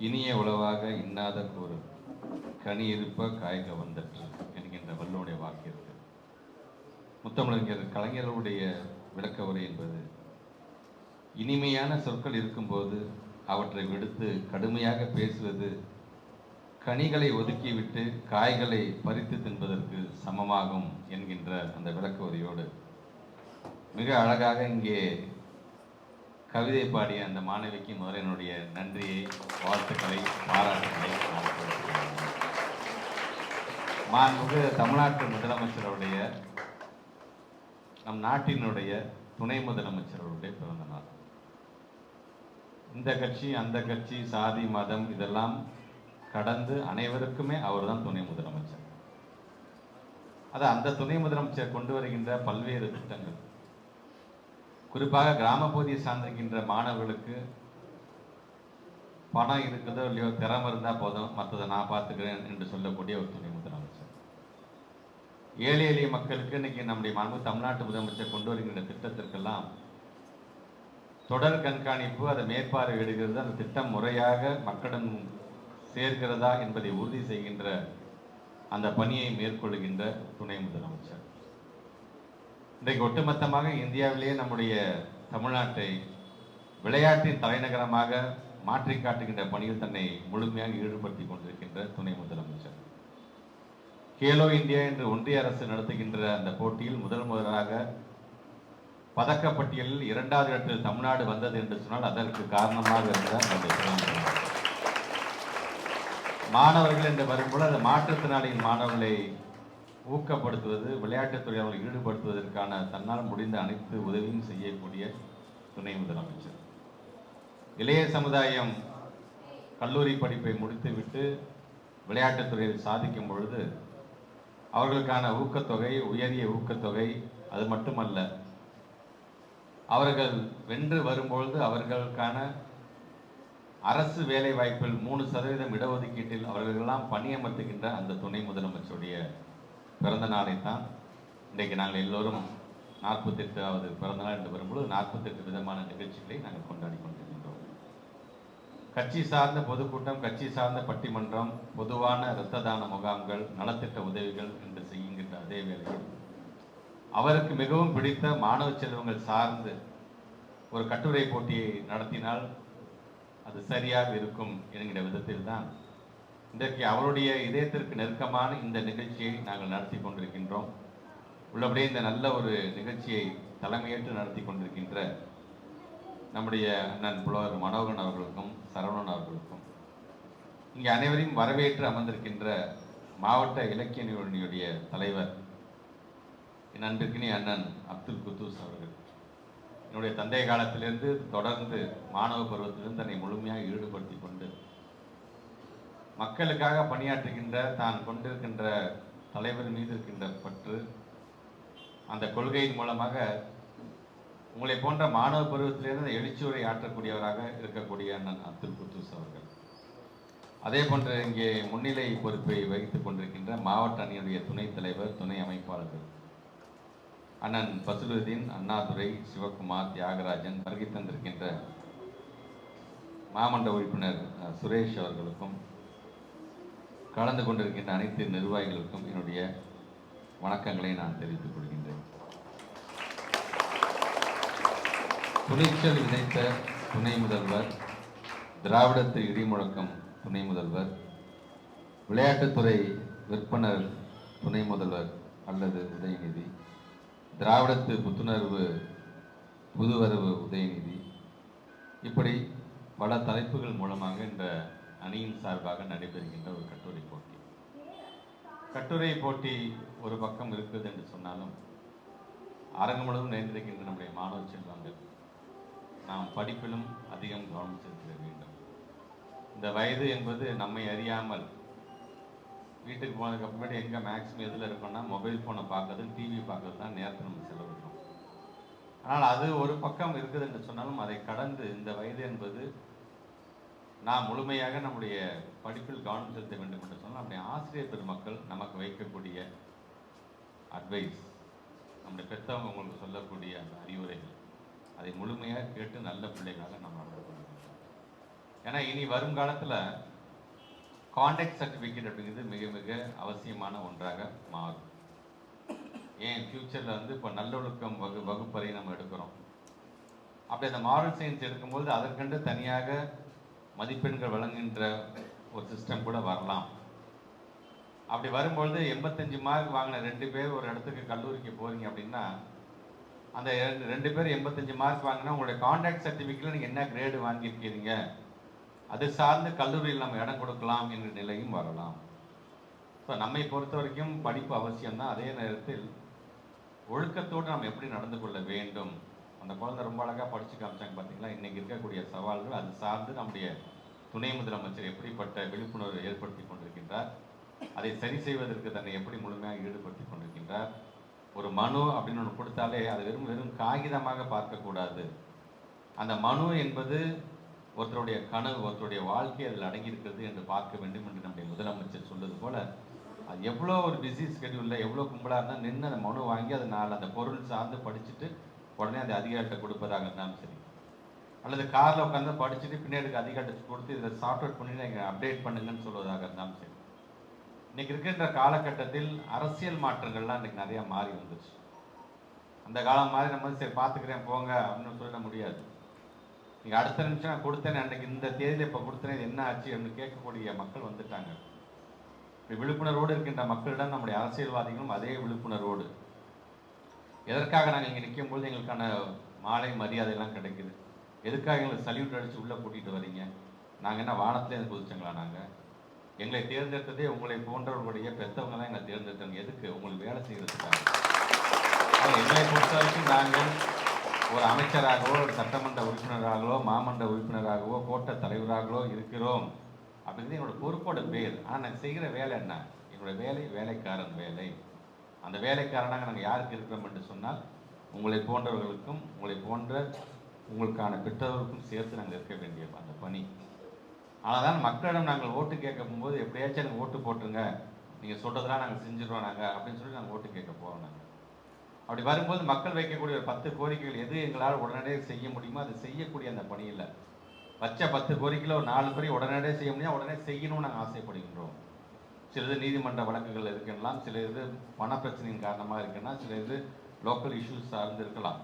இனிய உளவாக இன்னாத கூறு கனி இருப்ப காய்க வந்தற்று என்கின்ற வல்லுடைய வாக்கு இருக்கு. முத்தமிழறிஞர் கலைஞர்களுடைய விளக்க உரை என்பது இனிமையான சொற்கள் இருக்கும்போது அவற்றை விடுத்து கடுமையாக பேசுவது கனிகளை ஒதுக்கிவிட்டு காய்களை பறித்து தின்பதற்கு சமமாகும் என்கின்ற அந்த விளக்க உரையோடு மிக அழகாக இங்கே கவிதை பாடிய அந்த மாணவிக்கு முதல்ல என்னுடைய நன்றியை வாழ்த்துக்களை பாராட்டுகளை நான் மாண்புமிகு தமிழ்நாட்டு முதலமைச்சருடைய நம் நாட்டினுடைய துணை முதலமைச்சருடைய பிறந்த நாள். இந்த கட்சி அந்த கட்சி சாதி மதம் இதெல்லாம் கடந்து அனைவருக்குமே அவர்தான் துணை முதலமைச்சர். அது அந்த துணை முதலமைச்சர் கொண்டு வருகின்ற பல்வேறு திட்டங்கள். குறிப்பாக கிராமப்பகுதியை சார்ந்திருக்கின்ற மாணவர்களுக்கு பணம் இருக்குதோ இல்லையோ திறமை இருந்தால் போதும். மற்றதை நான் பார்த்துக்கிறேன் என்று சொல்லக்கூடிய ஒரு துணை முதலமைச்சர். ஏழை எளிய மக்களுக்கு இன்றைக்கி நம்முடைய மாண்பு தமிழ்நாட்டு முதலமைச்சர் கொண்டு வருகின்ற திட்டத்திற்கெல்லாம் தொடர் கண்காணிப்பு அதை மேற்பார்வையிடுகிறது அந்த திட்டம் முறையாக மக்களிடம் சேர்கிறதா என்பதை உறுதி செய்கின்ற அந்த பணியை மேற்கொள்கின்ற துணை முதலமைச்சர். இன்றைக்கு ஒட்டுமொத்தமாக இந்தியாவிலேயே நம்முடைய தமிழ்நாட்டை விளையாட்டின் தலைநகரமாக மாற்றி காட்டுகின்ற பணியில் தன்னை முழுமையாக ஈடுபடுத்தி கொண்டிருக்கின்ற துணை முதலமைச்சர். கேலோ இந்தியா என்று ஒன்றிய அரசு நடத்துகின்ற அந்த போட்டியில் முதல் முதலாக பதக்கப்பட்டியலில் இரண்டாவது இடத்தில் தமிழ்நாடு வந்தது என்று சொன்னால் அதற்கு காரணமாக இருந்த மாணவர்கள் என்று வரும்போது அந்த மாற்றுத்திறனாளியின் மாணவர்களை ஊக்கப்படுத்துவது விளையாட்டுத்துறை அவர்களை ஈடுபடுத்துவதற்கான தன்னால் முடிந்த அனைத்து உதவியும் செய்யக்கூடிய துணை முதலமைச்சர். இளைய சமுதாயம் கல்லூரி படிப்பை முடித்துவிட்டு விளையாட்டுத்துறையில் சாதிக்கும் பொழுது அவர்களுக்கான ஊக்கத்தொகை உயரிய ஊக்கத்தொகை அது மட்டுமல்ல அவர்கள் வென்று வரும்பொழுது அவர்களுக்கான அரசு வேலை வாய்ப்பில் மூணு சதவீதம் இடஒதுக்கீட்டில் அவர்களெல்லாம் பணியமர்த்துகின்ற அந்த துணை முதலமைச்சருடைய பிறந்த நாளை தான் இன்றைக்கு நாங்கள் எல்லோரும் நாற்பத்தெட்டாவது பிறந்த நாள் என்று வரும்பொழுது நாற்பத்தெட்டு விதமான நிகழ்ச்சிகளை நாங்கள் கொண்டாடி கொண்டிருக்கின்றோம். கட்சி சார்ந்த பொதுக்கூட்டம் கட்சி சார்ந்த பட்டிமன்றம் பொதுவான இரத்த தான முகாம்கள் நலத்திட்ட உதவிகள் என்று செய்கின்ற அதே வேளையில் அவருக்கு மிகவும் பிடித்த மாணவ செல்வங்கள் சார்ந்து ஒரு கட்டுரை போட்டியை நடத்தினால் அது சரியாக இருக்கும் என்கிற விதத்தில் தான் இன்றைக்கு அவருடைய இதயத்திற்கு நெருக்கமான இந்த நிகழ்ச்சியை நாங்கள் நடத்தி கொண்டிருக்கின்றோம். உள்ளபடியே இந்த நல்ல ஒரு நிகழ்ச்சியை தலைமையேற்று நடத்தி கொண்டிருக்கின்ற நம்முடைய அண்ணன் புலவர் மனோகன் அவர்களுக்கும் சரவணன் அவர்களுக்கும் இங்கே அனைவரையும் வரவேற்று அமர்ந்திருக்கின்ற மாவட்ட இலக்கிய நிறுவனியுடைய தலைவர் என் அண்ணன் அப்துல் குத்தூஸ் அவர்கள். என்னுடைய தந்தை காலத்திலிருந்து தொடர்ந்து மாணவ பருவத்திலிருந்து தன்னை முழுமையாக ஈடுபடுத்தி கொண்டு மக்களுக்காக பணியாற்றுகின்ற தான் கொண்டிருக்கின்ற தலைவர் மீது இருக்கின்ற பற்று அந்த கொள்கையின் மூலமாக உங்களை போன்ற மாணவ பருவத்திலிருந்து எழுச்சியுரை ஆற்றக்கூடியவராக இருக்கக்கூடிய அண்ணன் அப்துல் குத்தூஸ் அவர்கள். அதே போன்று இங்கே முன்னிலை பொறுப்பை வகித்துக் கொண்டிருக்கின்ற மாவட்ட அணியுடைய துணைத் தலைவர் துணை அமைப்பாளர்கள். அண்ணன் பசுலுதீன் அண்ணாதுரை சிவகுமார் தியாகராஜன் வருகை தந்திருக்கின்ற மாமன்ற உறுப்பினர் சுரேஷ் அவர்களுக்கும் கலந்து கொண்டிருக்கின்ற அனைத்து நிர்வாகிகளுக்கும் என்னுடைய வணக்கங்களை நான் தெரிவித்துக் கொள்கின்றேன். துணிச்சல் விதைத்த துணை முதல்வர் திராவிடத்து இடிமுழக்கம் துணை முதல்வர் விளையாட்டுத்துறை விற்பனர் துணை முதல்வர் அல்லது உதயநிதி திராவிடத்து புத்துணர்வு புதுவரவு உதயநிதி இப்படி பல தலைப்புகள் மூலமாக இந்த அணியின் சார்பாக நடைபெறுகின்ற ஒரு கட்டுரை போட்டி. கட்டுரை போட்டி ஒரு பக்கம் இருக்குது என்று சொன்னாலும் அரங்கு முழுவதும் நிறைந்திருக்கின்ற நம்முடைய மாணவ செல்வங்கள் நாம் படிப்பிலும் அதிகம் கவனம் செலுத்த வேண்டும். இந்த வயது என்பது நம்மை அறியாமல் வீட்டுக்கு போனதுக்கு அப்புறமேட்டு எங்கே மேக்ஸிமம் எதில் இருக்கோம்னா மொபைல் ஃபோனை பார்க்கறது டிவி பார்க்கறது தான் நேரத்தை நம்ம செலவிடுறோம். ஆனால் அது ஒரு பக்கம் இருக்குது என்று சொன்னாலும் அதை கடந்து இந்த வயது என்பது நாம் முழுமையாக நம்முடைய படிப்பில் கவனம் செலுத்த வேண்டும் என்று சொன்னால் நம்முடைய ஆசிரியர் பெருமக்கள் நமக்கு வைக்கக்கூடிய அட்வைஸ் நம்முடைய பெற்றவங்க உங்களுக்கு சொல்லக்கூடிய அந்த அறிவுரைகள் அதை முழுமையாக கேட்டு நல்ல பிள்ளைகளாக நம்ம நடந்து ஏன்னா இனி வரும் காலத்தில் கான்டாக்ட் சர்டிஃபிகேட் அப்படிங்கிறது மிக மிக அவசியமான ஒன்றாக மாறும். ஏன்? ஃப்யூச்சரில் வந்து இப்போ நல்லொழுக்கம் வகு வகுப்பறை நம்ம எடுக்கிறோம். அப்படி அந்த மாரல் சயின்ஸ் எடுக்கும்போது அதற்கென்று தனியாக மதிப்பெண்கள் வழங்குகின்ற ஒரு சிஸ்டம் கூட வரலாம். அப்படி வரும்பொழுது எண்பத்தஞ்சு மார்க் வாங்கின ரெண்டு பேர் ஒரு இடத்துக்கு கல்லூரிக்கு போகிறீங்க அப்படின்னா அந்த ரெண்டு- ரெண்டு பேர் எண்பத்தஞ்சு மார்க் வாங்கினா உங்களுடைய கான்டாக்ட் சர்டிஃபிகேட்டில் நீங்கள் என்ன கிரேடு வாங்கியிருக்கீங்க அது சார்ந்து கல்லூரியில் நம்ம இடம் கொடுக்கலாம் என்ற நிலையும் வரலாம். ஸோ நம்மை பொறுத்த வரைக்கும் படிப்பு அவசியம்தான். அதே நேரத்தில் ஒழுக்கத்தோடு நாம் எப்படி நடந்து கொள்ள வேண்டும்? அந்த குழந்தை ரொம்ப அழகாக படிச்சு காமிச்சாங்க பார்த்தீங்களா இன்றைக்கி இருக்கக்கூடிய சவால்கள் அது சார்ந்து நம்முடைய துணை முதலமைச்சர் எப்படிப்பட்ட விழிப்புணர்வை ஏற்படுத்தி கொண்டிருக்கின்றார்? அதை சரி செய்வதற்கு தன்னை எப்படி முழுமையாக ஈடுபடுத்தி கொண்டிருக்கின்றார்? ஒரு மனு அப்படின்னு ஒன்று கொடுத்தாலே அது வெறும் வெறும் காகிதமாக பார்க்கக்கூடாது அந்த மனு என்பது ஒருத்தருடைய கனவு ஒருத்தருடைய வாழ்க்கை அதில் அடங்கியிருக்கிறது என்று பார்க்க வேண்டும் என்று நம்முடைய முதலமைச்சர் சொல்வது போல அது எவ்வளோ ஒரு பிஸி ஸ்கெடியூலில் எவ்வளோ கும்பலாக இருந்தால் நின்று அந்த மனு வாங்கி அதை நாலு அந்த பொருள் சார்ந்து படிச்சுட்டு உடனே அந்த அதிகாரத்தை கொடுப்பதாக இருந்தாலும் சரி. அல்லது காரில் உட்காந்து படிச்சுட்டு பின்னாடி அதிகாரத்தை கொடுத்து இதை சாஃப்ட்வேர் பண்ணி நீங்கள் அப்டேட் பண்ணுங்கன்னு சொல்வதாக இருந்தாலும் சரி. இன்னைக்கு இருக்கின்ற காலகட்டத்தில் அரசியல் மாற்றங்கள்லாம் இன்றைக்கி நிறையா மாறி வந்துச்சு அந்த காலம் மாதிரி நம்ம வந்து சரி பார்த்துக்கிறேன் போங்க அப்படின்னு சொல்லிட முடியாது. நீங்கள் அடுத்த நிமிஷம் நான் கொடுத்தேன் அன்றைக்கி இந்த தேதியில் இப்போ கொடுத்தேன் என்ன ஆச்சு அப்படின்னு கேட்கக்கூடிய மக்கள் வந்துட்டாங்க. இப்படி விழிப்புணர்வோடு இருக்கின்ற மக்களிடம் நம்முடைய அரசியல்வாதிகளும் அதே விழிப்புணர்வோடு. எதற்காக நாங்கள் இங்கே நிற்கும் பொழுது எங்களுக்கான மாலை மரியாதையெல்லாம் கிடைக்குது? எதுக்காக எங்களுக்கு சல்யூட் அடித்து உள்ளே கூட்டிகிட்டு வரீங்க நாங்கள் என்ன வானத்தில் இருந்து குதிச்சங்களா நாங்கள் எங்களை தேர்ந்தெடுத்ததே உங்களை போன்றவர்களுடைய பெற்றவங்க தான் எங்களை தேர்ந்தெடுத்தாங்க எதுக்கு? உங்களுக்கு வேலை செய்கிறதுக்காக எங்களை பொறுத்த வரைக்கும் நாங்கள் ஒரு அமைச்சராகவோ ஒரு சட்டமன்ற உறுப்பினராகவோ மாமன்ற உறுப்பினராகவோ கோட்ட தலைவராகவோ இருக்கிறோம். அப்படிங்கிறது என்னோட பொறுப்போட பேர். ஆனால் நான் செய்கிற வேலை என்ன? என்னோடய வேலை வேலைக்காரன் வேலை. அந்த வேலைக்காரனாக நாங்கள் யாருக்கு இருக்கிறோம் என்று சொன்னால் உங்களை போன்றவர்களுக்கும் உங்களை போன்ற உங்களுக்கான பெற்றோர்களுக்கும் சேர்த்து நாங்கள் இருக்க வேண்டிய அந்த பணி. ஆனால் தான் மக்களிடம் நாங்கள் ஓட்டு கேட்க போகும்போது எப்படியாச்சும் எனக்கு ஓட்டு போட்டுருங்க நீங்கள் சொல்கிறதெல்லாம் நாங்கள் செஞ்சிடுவோம் நாங்கள் அப்படின்னு சொல்லி நாங்கள் ஓட்டு கேட்க போகிறோம் நாங்கள் அப்படி வரும்போது மக்கள் வைக்கக்கூடிய ஒரு பத்து கோரிக்கைகள் எது எங்களால் உடனடியாக செய்ய முடியுமோ அதை செய்யக்கூடிய அந்த பணியில் வச்ச பத்து கோரிக்கையில் ஒரு நாலு பேரையும் உடனடியாக செய்ய முடியும் உடனே செய்யணும்னு நாங்கள் ஆசைப்படுகின்றோம். சில இது நீதிமன்ற வழக்குகள் இருக்கலாம் சில இது பண பிரச்சனையின் காரணமாக இருக்கலாம் சில இது லோக்கல் இஷ்யூஸ் சார்ந்து இருக்கலாம்.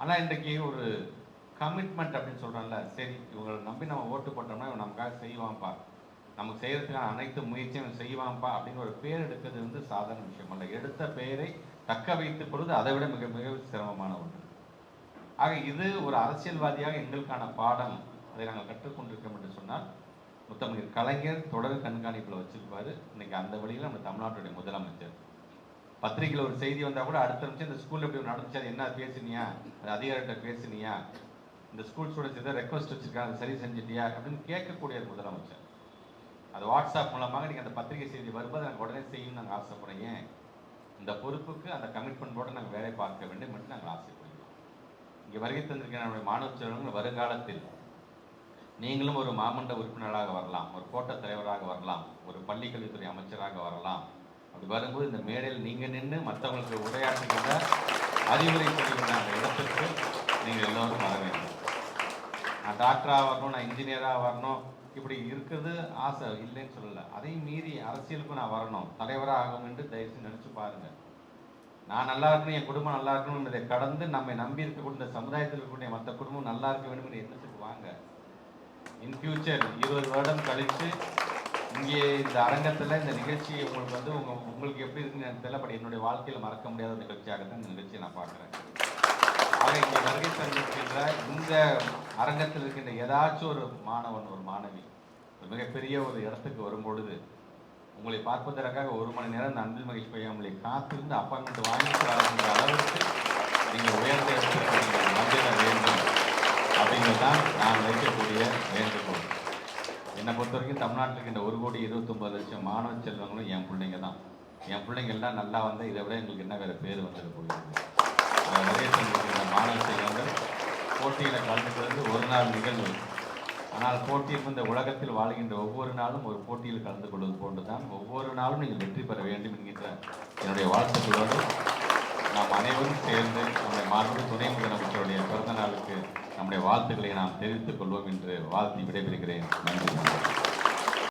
ஆனால் இன்றைக்கு ஒரு கமிட்மெண்ட் அப்படின்னு சொல்கிறோம்ல சரி இவங்களை நம்பி நம்ம ஓட்டு போட்டோம்னா இவன் நமக்காக செய்வான்ப்பா. நமக்கு செய்கிறதுக்கான அனைத்து முயற்சியும் செய்வான்ப்பா அப்படின்னு ஒரு பேர் எடுக்கிறது வந்து சாதாரண விஷயம் அல்ல. எடுத்த பெயரை தக்க வைத்துக் கொள்வது அதை விட மிக மிக சிரமமான ஒன்று. ஆக இது ஒரு அரசியல்வாதியாக எங்களுக்கான பாடம் அதை நாங்கள் கற்றுக்கொண்டிருக்கோம் என்று சொன்னால் முத்தமிழ் கலைஞர் தொடர் கண்காணிப்பில் வச்சிருப்பாரு. இன்னைக்கு அந்த வழியில் நம்ம தமிழ்நாட்டுடைய முதலமைச்சர். பத்திரிக்கையில் ஒரு செய்தி வந்தால் கூட அடுத்த நிமிஷம் இந்த ஸ்கூலில் இப்படி நடந்துச்சு அது என்ன பேசுனியா அது அதிகாரிகிட்ட பேசுனியா இந்த ஸ்கூல் ஸ்டூடெண்ட்ஸ் எதாவது ரெக்வஸ்ட் வச்சுருக்காங்க சரி செஞ்சிட்டியா அப்படின்னு கேட்கக்கூடிய ஒரு முதலமைச்சர். அது வாட்ஸ்அப் மூலமாக நீங்கள் அந்த பத்திரிகை செய்தி வரும்போது நாங்கள் உடனே செய்யணும்னு நாங்கள் ஆசைப்படுறோம். ஏன்? இந்த பொறுப்புக்கு அந்த கமிட்மெண்ட்டோடு நாங்கள் வேலை பார்க்க வேண்டும் என்று நாங்கள் ஆசைப்படுகிறோம். இங்கே வருகை தந்திருக்கிற நம்முடைய மாணவ செல்வங்கள் வருங்காலத்தில் நீங்களும் ஒரு மாமண்ட உறுப்பினராக வரலாம் ஒரு கோட்ட தலைவராக வரலாம் ஒரு பள்ளிக்கல்வித்துறை அமைச்சராக வரலாம். அப்படி வரும்போது இந்த மேடையில் நீங்கள் நின்று மற்றவங்களுக்கு உரையாற்றுகின்ற அறிவுரை சொல்லுகின்ற அந்த இடத்திற்கு நீங்கள் எல்லோரும் வர வேண்டும். நான் டாக்டராக வரணும் நான் இன்ஜினியராக வரணும் இப்படி இருக்கிறது ஆசை இல்லைன்னு சொல்லலை. அதையும் மீறி அரசியலுக்கு நான் வரணும். தலைவராக ஆகும் என்று தயவுசெய்து நினச்சி பாருங்கள் நான் நல்லா இருக்கணும் என் குடும்பம் நல்லா இருக்கணும் என்பதை கடந்து நம்மை நம்பி இருக்கக்கூடிய இந்த சமுதாயத்தில் இருக்கக்கூடிய மற்ற குடும்பம் நல்லா இருக்க வேண்டும் என்ற எண்ணத்துக்கு வாங்க. இன் ஃபியூச்சர் இருபது வருடம் கழித்து இங்கே இந்த அரங்கத்தில் இந்த நிகழ்ச்சி உங்களுக்கு வந்து உங்கள் உங்களுக்கு எப்படி இருக்குன்னு எனக்கு தெரியல பட் என்னுடைய வாழ்க்கையில் மறக்க முடியாத ஒரு நிகழ்ச்சியாக தான் இந்த நிகழ்ச்சியை நான் பார்க்குறேன். ஆக இங்கே வருகை தந்திருக்கின்ற இந்த அரங்கத்தில் இருக்கின்ற ஏதாச்சும் ஒரு மாணவன் ஒரு மாணவி ஒரு மிகப்பெரிய ஒரு இடத்துக்கு வரும் பொழுது உங்களை பார்ப்பதற்காக ஒரு மணி நேரம் இந்த அன்பில் மகிழ்ச்சி பையன் உங்களை காத்திருந்து அப்பாயின்மெண்ட் வாங்கிட்டு வரக்கூடிய அளவுக்கு நீங்கள் உயர்ந்த இடத்துக்கு நீங்கள் வேண்டும் அப்படிங்கிறது தான் நான் வைக்கக்கூடிய என்னை பொறுத்த வரைக்கும் தமிழ்நாட்டில் இருக்கின்ற ஒரு கோடி இருபத்தொம்பது லட்சம் மாணவ செல்வங்களும் என் பிள்ளைங்க தான். என் பிள்ளைங்கள்லாம் நல்லா வந்தால் இதை விட எங்களுக்கு என்ன வேறு பேர் வந்துட போகிறது மாணவ செல்வங்கள் போட்டியில் கலந்துக்கிறது ஒரு நாள் நிகழ்வு. ஆனால் போட்டி இந்த உலகத்தில் வாழ்கின்ற ஒவ்வொரு நாளும் ஒரு போட்டியில் கலந்து கொள்வது போன்றுதான். ஒவ்வொரு நாளும் நீங்கள் வெற்றி பெற வேண்டும் என்கின்ற என்னுடைய வாழ்த்துக்களோடு நாம் அனைவரும் சேர்ந்து நம்முடைய மாண்பு துணை முதலமைச்சருடைய பிறந்த நாளுக்கு நம்முடைய வாழ்த்துக்களை நாம் தெரிவித்துக் கொள்வோம் என்று வாழ்த்தி விடைபெறுகிறேன். நன்றி.